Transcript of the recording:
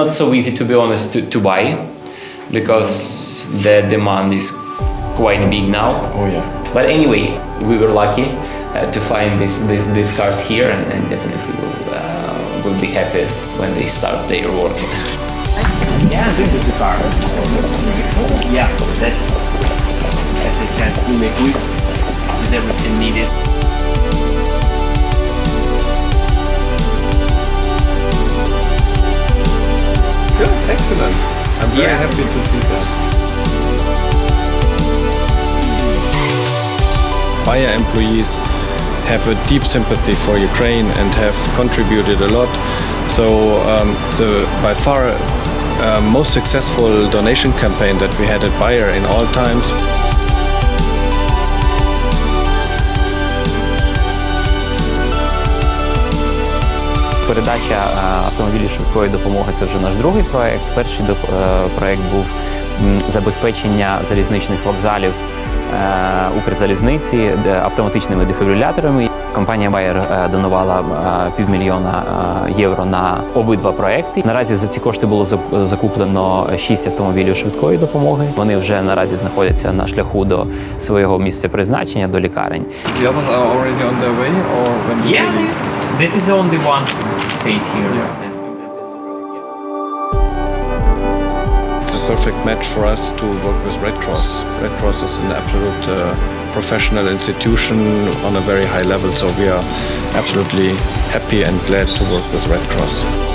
Not so easy to be honest to, to buy because the demand is quite big now. Oh yeah. But anyway, we were lucky uh, to find this, th these cars here and, and definitely will, uh, will be happy when they start their work. Yeah, this is the car. Yeah, that's, as I said, fully equipped with everything needed. Excellent. I'm very Yeah, happy to see that. Bayer employees have a deep sympathy for Ukraine and have contributed a lot. So um, the by far uh, most successful donation campaign that we had at Bayer in all times. Передача е, автомобілів швидкої допомоги це вже наш другий проект. Перший доп- е, проект був забезпечення залізничних вокзалів е, Укрзалізниці автоматичними дефібриляторами. Компанія Bayer донувала півмільйона євро на обидва проекти. Наразі за ці кошти було закуплено 6 автомобілів швидкої допомоги. Вони вже наразі знаходяться на шляху до свого місця призначення до лікарень. Yeah, this is the only one stayed here. It's a perfect match for us to work with Red Cross. Red Cross is an absolute uh, professional institution on a very high level, so we are absolutely happy and glad to work with Red Cross.